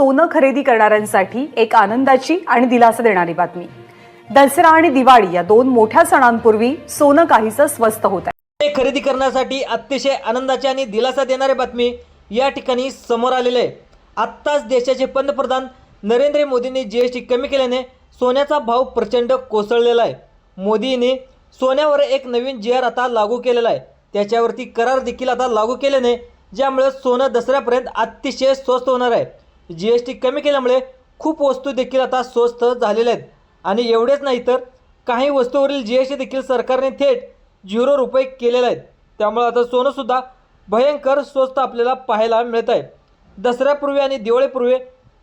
सोनं खरेदी करणाऱ्यांसाठी एक आनंदाची आणि दिलासा देणारी बातमी. दसरा आणि दिवाळी या दोन मोठ्या सणांपूर्वी सोनं काहीसं स्वस्त होत आहे. ते खरेदी करण्यासाठी अतिशय आनंदाची आणि दिलासा देणारी बातमी या ठिकाणी समोर आलेली आहे. आत्ताच देशाचे पंतप्रधान नरेंद्र मोदींनी जी एस टी कमी केल्याने सोन्याचा भाव प्रचंड कोसळलेला आहे. मोदींनी सोन्यावर एक नवीन जी आर आता लागू केलेला आहे. त्याच्यावरती करार देखील आता लागू केल्याने ज्यामुळे सोनं दसऱ्यापर्यंत अतिशय स्वस्त होणार आहे. जी एस टी कमी केल्यामुळे खूप वस्तू देखील आता स्वस्त झालेल्या आहेत. आणि एवढेच नाही तर काही वस्तूवरील जी एस टी देखील सरकारने थेट झिरो रुपये केलेले आहेत. त्यामुळे आता सोनंसुद्धा भयंकर स्वस्त आपल्याला पाहायला मिळत आहे. दसऱ्यापूर्वी आणि दिवाळीपूर्वी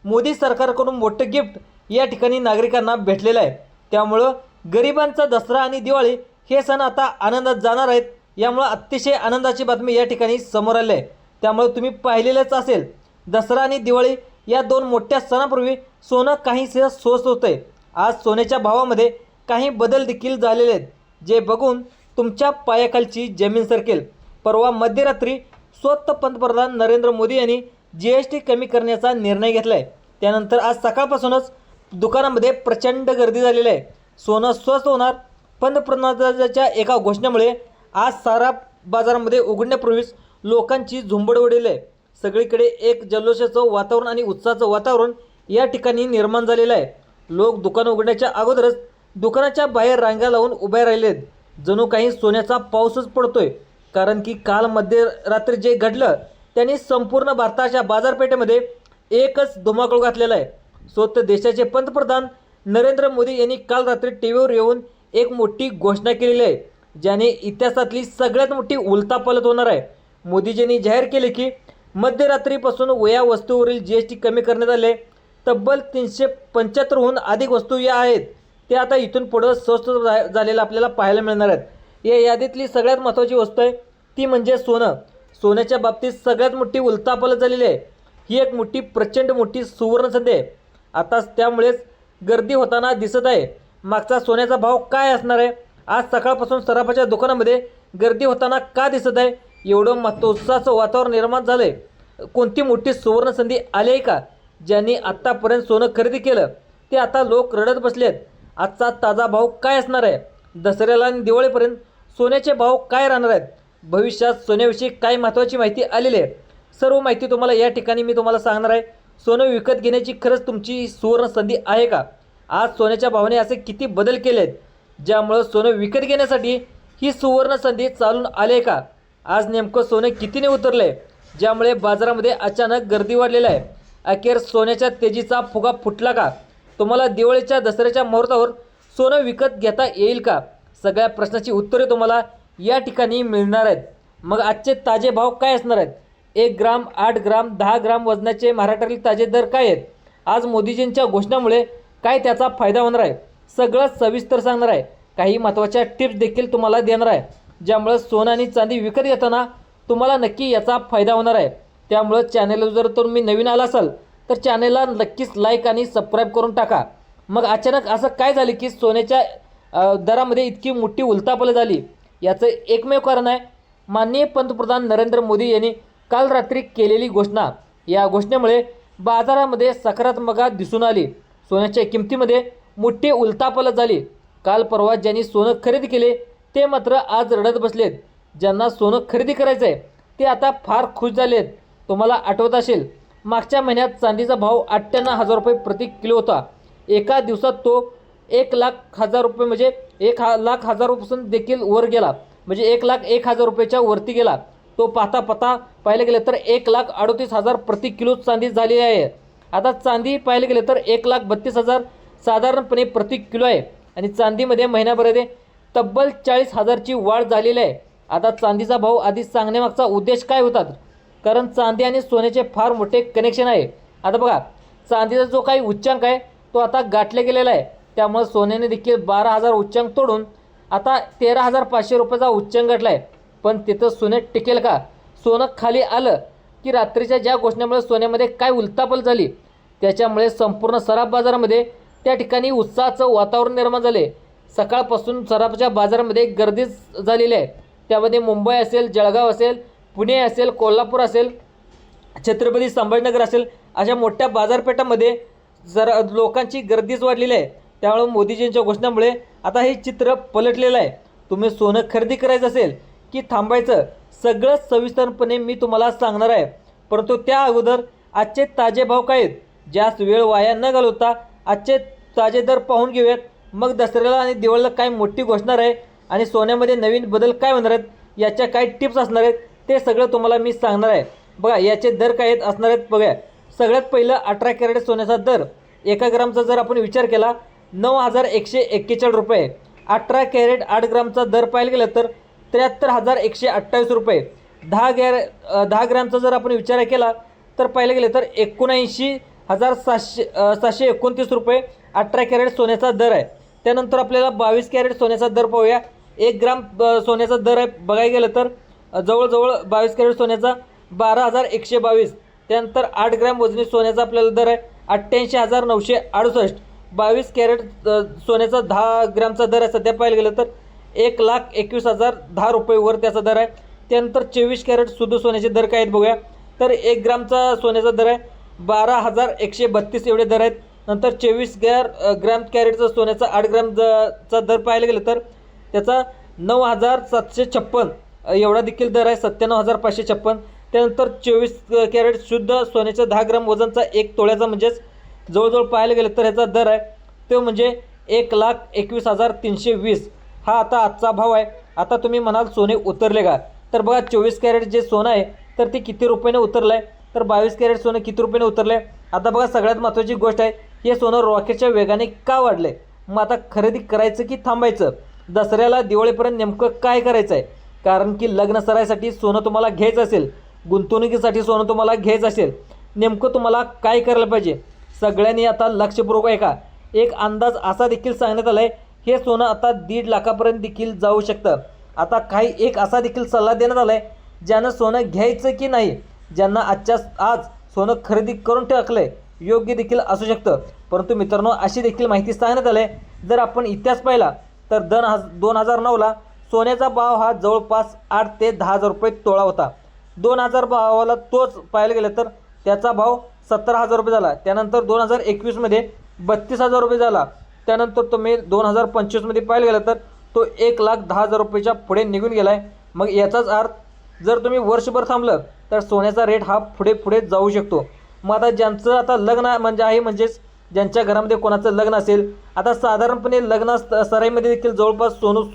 मोदी सरकारकडून मोठं गिफ्ट या ठिकाणी नागरिकांना भेटलेलं आहे. त्यामुळं गरिबांचा दसरा आणि दिवाळी हे सण आता आनंदात जाणार आहेत. यामुळं अतिशय आनंदाची बातमी या ठिकाणी समोर आली आहे. त्यामुळे तुम्ही पाहिलेलंच असेल दसरा आणि दिवाळी या दोन मोठ्या सणापूर्वी सोनं काहीसे स्वस्त होतं आहे आज सोन्याच्या भावामध्ये काही बदल देखील झालेले आहेत जे बघून तुमच्या पायाखालची जमीन सरकेल. परवा मध्यरात्री स्वतः पंतप्रधान नरेंद्र मोदी यांनी जी एस टी कमी करण्याचा निर्णय घेतला आहे त्यानंतर आज सकाळपासूनच दुकानामध्ये प्रचंड गर्दी झालेली आहे. सोनं स्वस्त होणार पंतप्रधानाच्या एका घोषणेमुळे आज सारा बाजारामध्ये उघडण्यापूर्वीच लोकांची झुंबड उडेल आहे. सगळीकडे एक जल्लोषाचं वातावरण आणि उत्साहाचं वातावरण या ठिकाणी निर्माण झालेलं आहे. लोक दुकान उघडण्याच्या अगोदरच दुकानाच्या बाहेर रांगा लावून उभे राहिलेत. जणू काही सोन्याचा पाऊसच पडतोय. कारण की काल मध्यरात्री जे घडलं त्यांनी संपूर्ण भारताच्या बाजारपेठेमध्ये एकच धुमाकूळ घातलेला आहे. स्वतः देशाचे पंतप्रधान नरेंद्र मोदी यांनी काल रात्री टी व्हीवर येऊन एक मोठी घोषणा केलेली आहे ज्याने इतिहासातली सगळ्यात मोठी उलतापालत होणार आहे. मोदीजींनी जाहीर केले की मध्यरात्रीपासून वया वस्तूवरील जी एस टी कमी करण्यात आले. तब्बल तीनशे पंच्याहत्तरहून अधिक वस्तू या आहेत. ते आता इथून पुढं स्वस्त झालेलं आपल्याला पाहायला मिळणार आहेत. या यादीतली सगळ्यात महत्त्वाची वस्तू आहे ती म्हणजे सोनं. सोन्याच्या बाबतीत सगळ्यात मोठी उलतापालत झालेली आहे. ही एक मोठी प्रचंड मोठी सुवर्णसंधी आहे. आता त्यामुळेच गर्दी होताना दिसत आहे. मागचा सोन्याचा भाव काय असणार आहे? आज सकाळपासून सराफाच्या दुकानामध्ये गर्दी होताना का दिसत आहे? एवढं महत्त्वोत्साहाचं वातावरण निर्माण झालं आहे कोणती मोठी सुवर्ण संधी आली आहे का? ज्यांनी आत्तापर्यंत सोनं खरेदी केलं ते आता लोक रडत बसले आहेत आजचा ताजा भाव काय असणार आहे? दसऱ्याला आणि दिवाळीपर्यंत सोन्याचे भाव काय राहणार आहेत? भविष्यात सोन्याविषयी काय महत्त्वाची माहिती आलेली आहे? सर्व माहिती तुम्हाला या ठिकाणी मी तुम्हाला सांगणार आहे. सोनं विकत घेण्याची खरंच तुमची सुवर्ण संधी आहे का? आज सोन्याच्या भावाने असे किती बदल केले आहेत ज्यामुळं सोनं विकत घेण्यासाठी ही सुवर्ण संधी चालून आले का? आज नेमकं सोनं कितीने उतरलं? आहे ज्यामुळे बाजारामध्ये अचानक गर्दी वाढलेली आहे. अखेर सोन्याच्या तेजीचा फुगा फुटला का? तुम्हाला दिवाळीच्या दसऱ्याच्या मुहूर्तावर सोनं विकत घेता येईल का? सगळ्या प्रश्नाची उत्तरे तुम्हाला या ठिकाणी मिळणार आहेत. मग आजचे ताजे भाव काय असणार आहेत? एक ग्राम आठ ग्राम दहा ग्राम वजनाचे महाराष्ट्रातील ताजे दर काय आहेत? आज मोदीजींच्या घोषणामुळे काय त्याचा फायदा होणार आहे? सगळं सविस्तर सांगणार आहे. काही महत्त्वाच्या टिप्स देखील तुम्हाला देणार आहे. ज्यामुळं सोनं आणि चांदी विकत घेताना तुम्हाला नक्की याचा फायदा होणार आहे. त्यामुळं चॅनल जर तुम्ही नवीन आला असाल तर चॅनलला नक्कीच लाईक आणि सबस्क्राईब करून टाका. मग अचानक असं काय झालं की सोन्याच्या दरामध्ये इतकी मोठी उलतापल झाली? याचं एकमेव कारण आहे माननीय पंतप्रधान नरेंद्र मोदी यांनी काल रात्री केलेली घोषणा. या घोषणेमुळे बाजारामध्ये सकारात्मकता दिसून आली. सोन्याच्या किमतीमध्ये मोठी उलतापलत झाली. काल परवा ज्यांनी सोनं खरेदी केले ते मात्र आज रडत बसलेत. ज्यांना सोनं खरेदी करायचं आहे ते आता फार खुश झाले आहेत तुम्हाला आठवत असेल मागच्या महिन्यात चांदीचा भाव अठ्ठ्याण्णव हजार रुपये प्रति किलो होता. एका दिवसात तो एक लाख हजार रुपये म्हणजे एक हा लाख हजारपासून देखील वर गेला. म्हणजे एक लाख एक हजार रुपयाच्या वरती गेला. तो पाहता पाहता पाहिलं गेलं तर एक लाख अडतीस हजार प्रति किलो चांदी झाली आहे. आता चांदी पाहिलं गेलं तर एक लाख बत्तीस हजार साधारणपणे प्रति किलो आहे. आणि चांदीमध्ये महिन्याभरामध्ये तब्बल चाळीस हजारची वाढ झालेली आहे. आता चांदीचा भाव आधीच सांगण्यामागचा उद्देश काय होता? कारण चांदी आणि सोन्याचे फार मोठे कनेक्शन आहे. आता बघा चांदीचा जो काही उच्चांक आहे तो आता गाठला गेलेला आहे. त्यामुळे सोन्याने देखील बारा हजार उच्चांक तोडून आता तेरा हजार पाचशे रुपयाचा उच्चांक गाठला आहे. पण तिथं सोने टिकेल का? सोनं खाली आलं की रात्रीच्या ज्या घोषणेमुळे सोन्यामध्ये काय उलतापल झाली? त्याच्यामुळे संपूर्ण सराफ बाजारामध्ये त्या ठिकाणी उत्साहाचं वातावरण निर्माण झाले. सकाळपासून सराफच्या बाजारामध्ये गर्दी झालेली आहे. त्यामध्ये मुंबई असेल जळगाव असेल पुणे असेल कोल्हापूर असेल छत्रपती संभाजीनगर असेल अशा मोठ्या बाजारपेठामध्ये जर लोकांची गर्दीच वाढलेली आहे. त्यामुळे मोदीजींच्या घोषणामुळे आता हे चित्र पलटलेलं आहे. तुम्ही सोनं खरेदी करायचं असेल की थांबायचं सगळं सविस्तरपणे मी तुम्हाला सांगणार आहे. परंतु त्या अगोदर आजचे ताजे भाव काय आहेत? जास्त वेळ वाया न घालवता आजचे ताजे दर पाहून घेऊयात. मग दसऱ्याला आणि दिवाळीला काय मोठी घोषणा आहे? आणि सोन्यामध्ये नवीन बदल काय होणार आहेत? याच्या काय टिप्स असणार आहेत? ते सगळं तुम्हाला मी सांगणार आहे. बघा याचे दर काय आहेत? असणार आहेत बघा सगळ्यात पहिलं अठरा कॅरेट सोन्याचा दर. एका ग्रामचा जर आपण विचार केला नऊ हजार एकशे एक्केचाळीस रुपये. अठरा कॅरेट आठ ग्रामचा दर पाहायला गेलं तर त्र्याहत्तर हजार एकशे अठ्ठावीस रुपये. दहा गॅर दहा ग्रामचा जर आपण विचार केला तर पाहिलं गेलं तर एकोणऐंशी हजार सातशे सातशे एकोणतीस रुपये अठरा कॅरेट सोन्याचा दर आहे. त्यानंतर आपल्याला बावीस कॅरेट सोन्याचा दर पाहूया. एक ग्राम सोन्याचा दर आहे. बघायला गेलं तर जवळजवळ बावीस कॅरेट सोन्याचा बारा हजार एकशे बावीस. त्यानंतर आठ ग्रॅम वजनी सोन्याचा आपल्याला दर आहे अठ्ठ्याऐंशी हजार नऊशे अडुसष्ट. बावीस कॅरेट सोन्याचा दहा ग्रॅमचा दर आहे. सध्या पाहायला गेलं तर एक लाख एकवीस हजार दहा रुपयेवर त्याचा दर आहे. त्यानंतर चोवीस कॅरेट शुद्ध सोन्याचे दर काय आहेत बघूया. तर एक ग्रामचा सोन्याचा दर आहे बारा हजार एकशे बत्तीस एवढे दर आहेत. नंतर चोवीस गॅर ग्रॅम कॅरेटचा सोन्याचा आठ ग्रॅम ज- चा दर पाहायला गेलं तर त्याचा नऊ हजार सातशे छप्पन एवढा देखील दर आहे सत्त्याण्णव हजार पाचशे छप्पन. त्यानंतर चोवीस कॅरेट शुद्ध सोन्याच्या दहा ग्राम वजनचा एक तोळ्याचा म्हणजेच जवळजवळ पाहायला गेलं तर ह्याचा दर आहे तो म्हणजे एक लाख एकवीस हजार तीनशे वीस. हा आता आजचा भाव आहे. आता तुम्ही म्हणाल सोने उतरले का? तर बघा चोवीस कॅरेट जे सोनं आहे तर ते किती रुपयाने उतरलं आहे तर बावीस कॅरेट सोनं किती रुपयाने उतरलं आहे आता बघा सगळ्यात महत्त्वाची गोष्ट आहे हे सोनं रॉकेटच्या वेगाने का वाढलं आहे मग आता खरेदी करायचं की थांबायचं? दसऱ्याला दिवाळीपर्यंत नेमकं काय करायचं आहे कारण की लग्न सरायसाठी सोनं तुम्हाला घ्यायचं असेल गुंतवणुकीसाठी सोनं तुम्हाला घ्यायचं असेल नेमकं तुम्हाला काय करायला पाहिजे? सगळ्यांनी आता लक्षपूर्वक आहे का एक अंदाज असा देखील सांगण्यात आला आहे हे सोनं आता दीड लाखापर्यंत देखील जाऊ शकतं. आता काही एक असा देखील सल्ला देण्यात आला आहे ज्यानं सोनं घ्यायचं की नाही ज्यांना आजच्या आज सोनं खरेदी करून टाकलं आहे योग्य देखील असू शकतं. परंतु मित्रांनो अशी देखील माहिती सांगण्यात आली आहे जर आपण इतिहास पाहिला तर दन हज दोन हजार नऊला सोन्याचा भाव हा जवळपास आठ ते दहा हजार रुपये तोळा होता. दोन हजार भावाला तोच पाहायला गेलं तर त्याचा भाव सतरा हजार रुपये झाला. त्यानंतर दोन हजार एकवीसमध्ये बत्तीस हजार रुपये झाला. त्यानंतर तुम्ही दोन हजार पंचवीसमध्ये पाहायला गेलं तर तो एक लाख दहा हजार रुपयेच्या पुढे निघून गेला आहे मग याचाच अर्थ जर तुम्ही वर्षभर थांबलं तर सोन्याचा रेट हा पुढे पुढे जाऊ शकतो. मग आता ज्यांचं आता लग्न म्हणजे आहे म्हणजेच ज्यांच्या घरामध्ये कोणाचं लग्न असेल आता साधारणपणे लग्न सराईमध्ये देखील जवळपास सोनं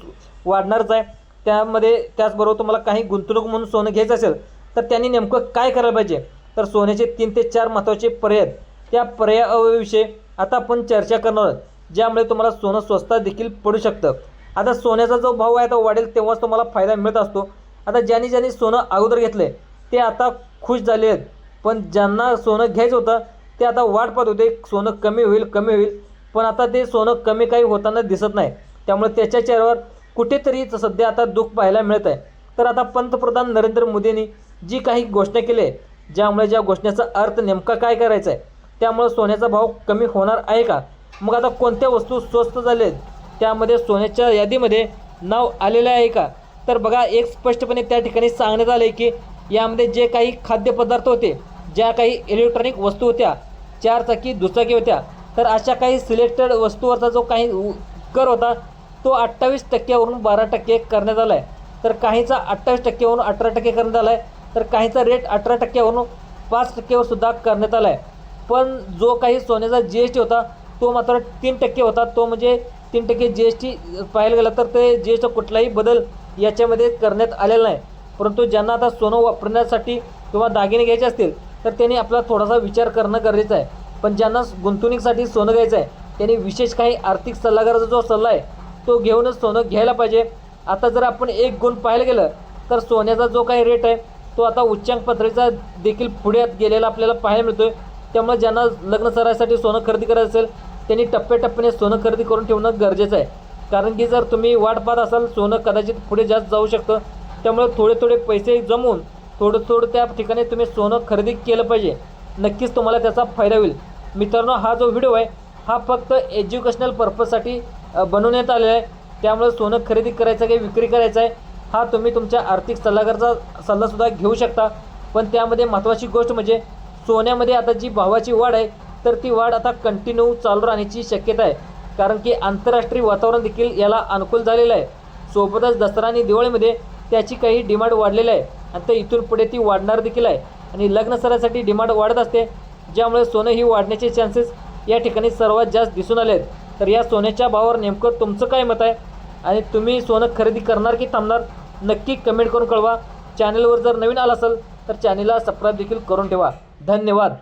वाढणारच आहे. त्यामध्ये त्याचबरोबर तुम्हाला काही गुंतवणूक म्हणून सोनं घ्यायचं असेल तर त्यांनी नेमकं काय करायला पाहिजे? तर सोन्याचे तीन ते चार महत्त्वाचे पर्याय त्या पर्यायाविषयी आता आपण चर्चा करणार आहोत ज्यामुळे तुम्हाला सोनं स्वस्तात देखील पडू शकतं. आता सोन्याचा जो भाव आहे तो वाढेल तेव्हाच तुम्हाला फायदा मिळत असतो. आता ज्यांनी ज्यांनी सोनं अगोदर घेतलं आहे ते आता खुश झाले आहेत. पण ज्यांना सोनं घ्यायचं होतं ते आता वाट पाहत होते सोनं कमी होईल कमी होईल. पण आता ते सोनं कमी काही होताना दिसत नाही. त्यामुळे त्याच्या चेहऱ्यावर कुठेतरी सध्या आता दुःख पाहायला मिळत आहे. तर आता पंतप्रधान नरेंद्र मोदींनी जी काही घोषणा केली आहे ज्यामुळे ज्या घोषणेचा अर्थ नेमका काय करायचा आहे त्यामुळे सोन्याचा भाव कमी होणार आहे का? मग आता कोणत्या वस्तू स्वस्त झाल्या आहेत त्यामध्ये सोन्याच्या यादीमध्ये नाव आलेलं आहे का? तर बघा एक स्पष्टपणे त्या ठिकाणी सांगण्यात आलं आहे की यामध्ये जे काही खाद्यपदार्थ होते ज्या काही इलेक्ट्रॉनिक वस्तू होत्या चारचाकी दुचाकी होत्या तर अशा काही सिलेक्टेड वस्तूवरचा जो काही कर होता तो अठ्ठावीस टक्क्यावरून बारा टक्के करण्यात आला आहे तर काहीचा अठ्ठावीस टक्क्यावरून अठरा टक्के करण्यात आला आहे तर काहीचा रेट अठरा टक्क्यावरून पाच टक्क्यावर सुद्धा करण्यात आला आहे पण जो काही सोन्याचा जी एस टी होता तो मात्र तीन टक्के होता. तो म्हणजे तीन टक्के जी एस टी पाहायला गेलं तर ते जी एस टी कुठलाही बदल याच्यामध्ये करण्यात आलेला नाही. परंतु ज्यांना आता सोनं वापरण्यासाठी किंवा दागिने घ्यायचे असतील तर त्यांनी आपला थोडासा विचार करणं गरजेचं आहे. पण ज्यांना गुंतवणुकीसाठी सोनं घ्यायचं आहे त्यांनी विशेष काही आर्थिक सल्लागाराचा जो सल्ला आहे तो घेऊनच सोनं घ्यायला पाहिजे. आता जर आपण एक गुण पाहायला गेलं तर सोन्याचा जो काही रेट आहे तो आता उच्चांक पातळीचा देखील पुढे गेलेला आपल्याला पाहायला मिळतो आहे त्यामुळे ज्यांना लग्न सरायसाठी सोनं खरेदी करायचं असेल त्यांनी टप्प्याटप्प्याने सोनं खरेदी करून ठेवणं गरजेचं आहे. कारण की जर तुम्ही वाट पाहत असाल सोनं कदाचित पुढे जास्त जाऊ शकतं. त्यामुळे थोडे थोडे पैसे जमवून थोडं थोडं त्या ठिकाणी तुम्ही सोनं खरेदी केलं पाहिजे. नक्कीच तुम्हाला त्याचा फायदा होईल. मित्रांनो हा जो व्हिडिओ आहे हा फक्त एज्युकेशनल पर्पजसाठी बनवण्यात आलेला आहे. त्यामुळे सोनं खरेदी करायचं काही विक्री करायचं आहे हा तुम्ही तुमच्या आर्थिक सल्लागारचा सल्लासुद्धा घेऊ शकता. पण त्यामध्ये महत्त्वाची गोष्ट म्हणजे सोन्यामध्ये आता जी भावाची वाढ आहे तर ती वाढ आता कंटिन्यू चालू राहण्याची शक्यता आहे. कारण की आंतरराष्ट्रीय वातावरण देखील याला अनुकूल झालेलं आहे. सोबतच दसरा आणि दिवाळीमध्ये त्याची काही डिमांड वाढलेली आहे. आणि ते इथून पुढे ती वाढणार देखील आहे. आणि लग्न सरासाठी डिमांड वाढत असते. ज्यामुळे सोनं ही वाढण्याचे चान्सेस या ठिकाणी सर्वात जास्त दिसून आले आहेत तर या सोन्याच्या भावावर नेमकं तुमचं काय मत आहे? आणि तुम्ही सोनं खरेदी करणार की थांबणार? नक्की कमेंट करून कळवा. चॅनलवर जर नवीन आला असेल तर चॅनलला सबस्क्राईब देखील करून ठेवा. धन्यवाद.